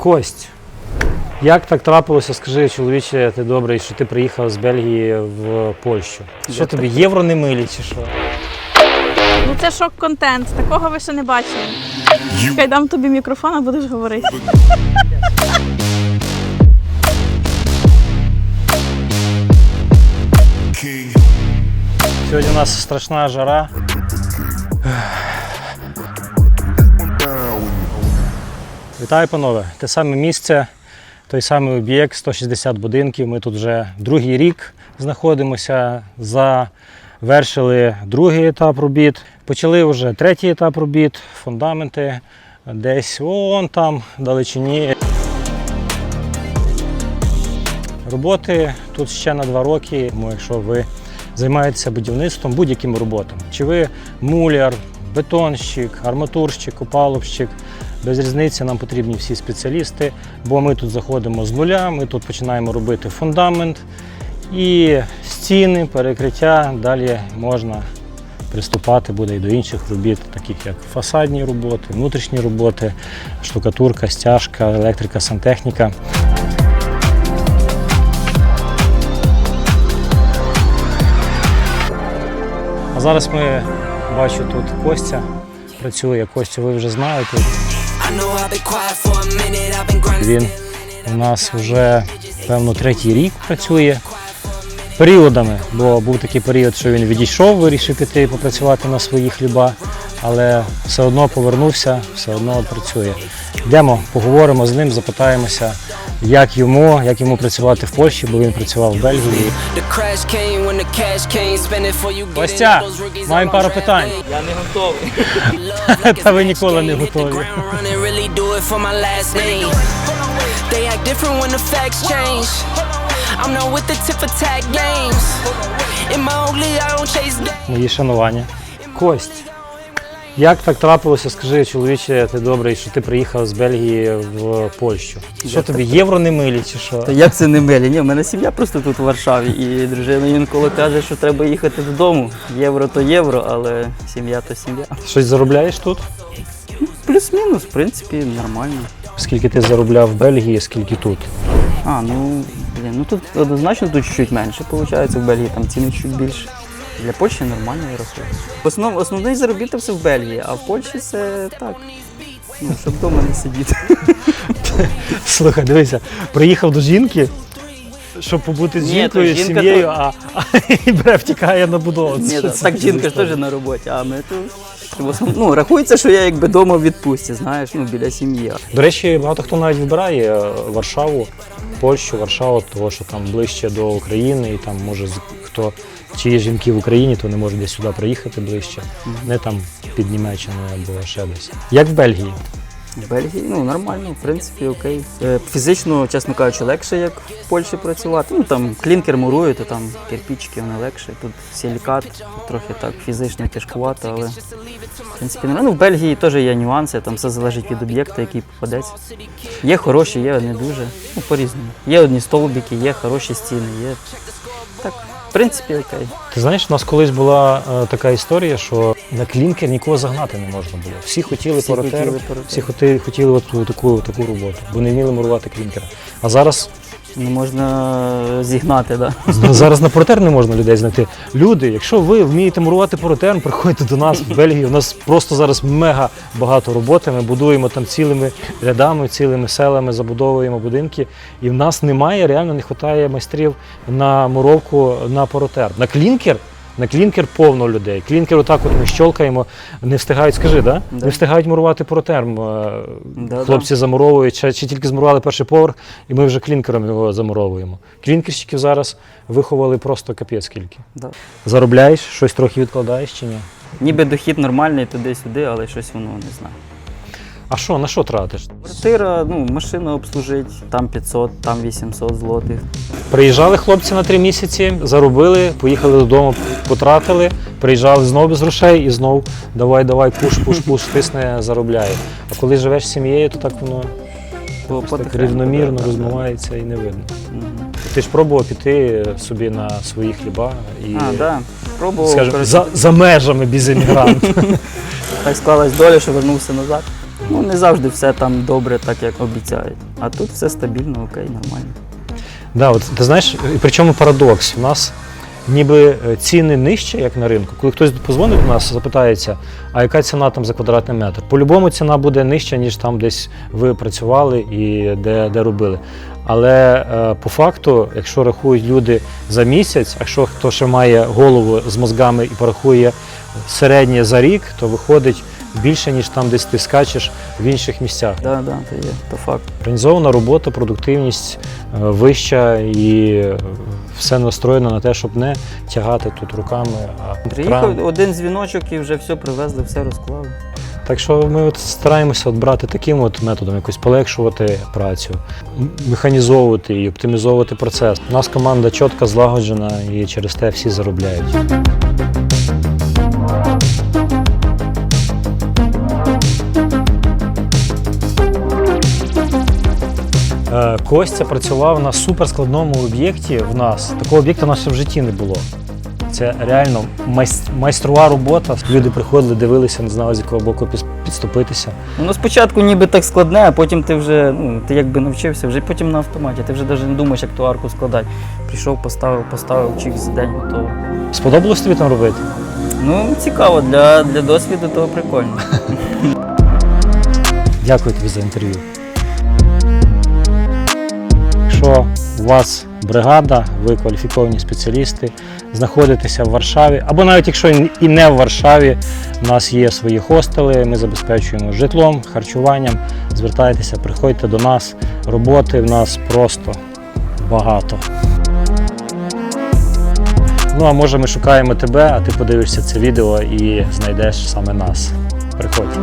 Кость. Як так трапилося, скажи, чоловіче, ти добрий, що ти приїхав з Бельгії в Польщу? Що тобі, євро не милі чи що? Ну це шок-контент. Такого ви ще не бачили. Хай дам тобі мікрофон, а будеш говорити. Сьогодні у нас страшна жара. Вітаю, панове. Те саме місце, той самий об'єкт, 160 будинків. Ми тут вже другий рік знаходимося. Завершили другий етап робіт. Почали вже третій етап робіт, фундаменти десь вон там, далечині. Роботи тут ще на два роки. Якщо ви займаєтеся будівництвом будь-якими роботами, чи ви муляр, бетонщик, арматурщик, опалубщик, без різниці нам потрібні всі спеціалісти, бо ми тут заходимо з нуля, ми тут починаємо робити фундамент і стіни, перекриття. Далі можна приступати буде і до інших робіт, таких як фасадні роботи, внутрішні роботи, штукатурка, стяжка, електрика, сантехніка. А зараз ми бачу тут Костя працює. Костю ви вже знаєте. Він у нас вже певно третій рік працює періодами, бо був такий період, що він відійшов, вирішив піти попрацювати на свої хліба, але все одно повернувся, все одно працює. Йдемо, поговоримо з ним, запитаємося, як йому, як йому працювати в Польщі, бо він працював в Бельгії. Костя, маємо пару питань. Я не готовий. Та ви ніколи не готові. Really do it for my last name. They act different when the facts change. I'm not with the tip for tag games. In my own league, I don't chase games. Мої шанування. Кость. Як так трапилося, скажи, чоловіче, ти добрий, що ти приїхав з Бельгії в Польщу? Що тобі, євро не милі чи що? Та як це не милі? Ні, в мене сім'я просто тут у Варшаві, і дружина інколи каже, що треба їхати додому. Євро то євро, але сім'я то сім'я. Щось заробляєш тут? Плюс-мінус, в принципі, нормально. Скільки ти заробляв в Бельгії, скільки тут? А, ну блін, ну тут однозначно тут чуть-чуть менше, виходить, в Бельгії там ціни чуть більше. Для Польщі нормально я рахую. Основ, основний заробіток все в Бельгії, а в Польщі це так. Ну, щоб вдома не сидіти. Слухай, дивися, приїхав до жінки, щоб побути з Ні, жінкою, то з жінка сім'єю, а, а і бре втікає на будову. Ні, це так жінка ж теж на роботі, а ми тут. Ну, рахується, що я якби вдома в відпустці, знаєш, ну, біля сім'ї. До речі, багато хто навіть вибирає е, Варшаву, Польщу, Варшаву, тому що там ближче до України, і там може з- хто чи є жінки в Україні, то не може десь сюди приїхати ближче, не там під Німеччиною або ще десь. Як в Бельгії? Бельгії, ну, нормально, в принципі, окей. Е, Фізично, чесно кажучи, легше, як в Польщі працювати. Ну, там клінкер мурує, то там кирпичики, вони легше. Тут силікат, трохи так фізично тяжкувато, але в принципі нормально. Ну, в Бельгії теж є нюанси, там все залежить від об'єкта, який попадеться. Є хороші, є не дуже. Ну, по-різному. Є одні столбики, є хороші стіни, є. Так, в принципі, окей. Ти знаєш, у нас колись була е, така історія, що на клінкер нікого загнати не можна було. Всі хотіли Всі поротер, хотіли поротер. всі хотіли, хотіли от таку, таку роботу, бо не вміли мурувати клінкера. А зараз Не можна зігнати. Да? Зараз на поротер не можна людей знайти. Люди, якщо ви вмієте мурувати протерн, приходьте до нас в Бельгію. У нас просто зараз мега багато роботи. Ми будуємо там цілими рядами, цілими селами, забудовуємо будинки. І в нас немає, реально не вистачає майстрів на муровку на поротер. На клінкер. На клінкер повно людей. Клінкер отак от ми щолкаємо, не встигають, скажи, да? Да. Не встигають мурувати поротер. е, Да-да. Хлопці замуровують, чи, чи тільки змурували перший поверх, і ми вже клінкером його замуровуємо. Клінкерщиків зараз виховали просто капець скільки. Да. Заробляєш, щось трохи відкладаєш чи ні? Ніби дохід нормальний туди-сюди, але щось воно не знаю. А що, на що тратиш? Квартира, ну, машину обслужить, там 500, там 800 злотих. Приїжджали хлопці на три місяці, заробили, поїхали додому, потратили, приїжджали знову без грошей і знов давай, давай, пуш, пуш, пуш, тисне, заробляє. А коли живеш з сім'єю, то так воно так рівномірно розмивається і не видно. Ти ж пробував піти собі на свої хліба і А, да. Пробував, скажімо, коротше, за, за межами без емігранта. так склалась доля, що вернувся назад. Ну, не завжди все там добре, так як обіцяють. А тут все стабільно, окей, нормально. Да, от ти знаєш, і причому парадокс. У нас ніби е, ціни нижче, як на ринку. Коли хтось позвонить до нас, запитається, а яка ціна там за квадратний метр? По-любому ціна буде нижча, ніж там десь ви працювали і де, де робили. Але е, по факту, якщо рахують люди за місяць, якщо хто ще має голову з мозгами і порахує середнє за рік, то виходить більше, ніж там десь ти скачеш в інших місцях. Так, да, то є, то факт. Організована робота, продуктивність е, вища і е, все настроєно на те, щоб не тягати тут руками, а Приїхав кран. один дзвіночок і вже все привезли, все розклали. Так що ми от стараємося от брати таким от методом, якось полегшувати працю, механізовувати і оптимізовувати процес. У нас команда чітко злагоджена і через те всі заробляють. Костя працював на суперскладному об'єкті в нас. Такого об'єкта у нас ще в житті не було. Це реально майс- майстрова робота. Люди приходили, дивилися, не знали, з якого боку підступитися. Воно спочатку ніби так складне, а потім ти вже, ну, ти якби навчився, вже потім на автоматі. Ти вже навіть не думаєш, як ту арку складати. Прийшов, поставив, поставив, за день готово. Сподобалось тобі там робити? Ну, цікаво, для, для досвіду того прикольно. Дякую тобі за інтерв'ю. Якщо у вас бригада, ви кваліфіковані спеціалісти, знаходитеся в Варшаві, або навіть якщо і не в Варшаві, у нас є свої хостели, ми забезпечуємо житлом, харчуванням. Звертайтеся, приходьте до нас. Роботи в нас просто багато. Ну а може ми шукаємо тебе, а ти подивишся це відео і знайдеш саме нас. Приходь.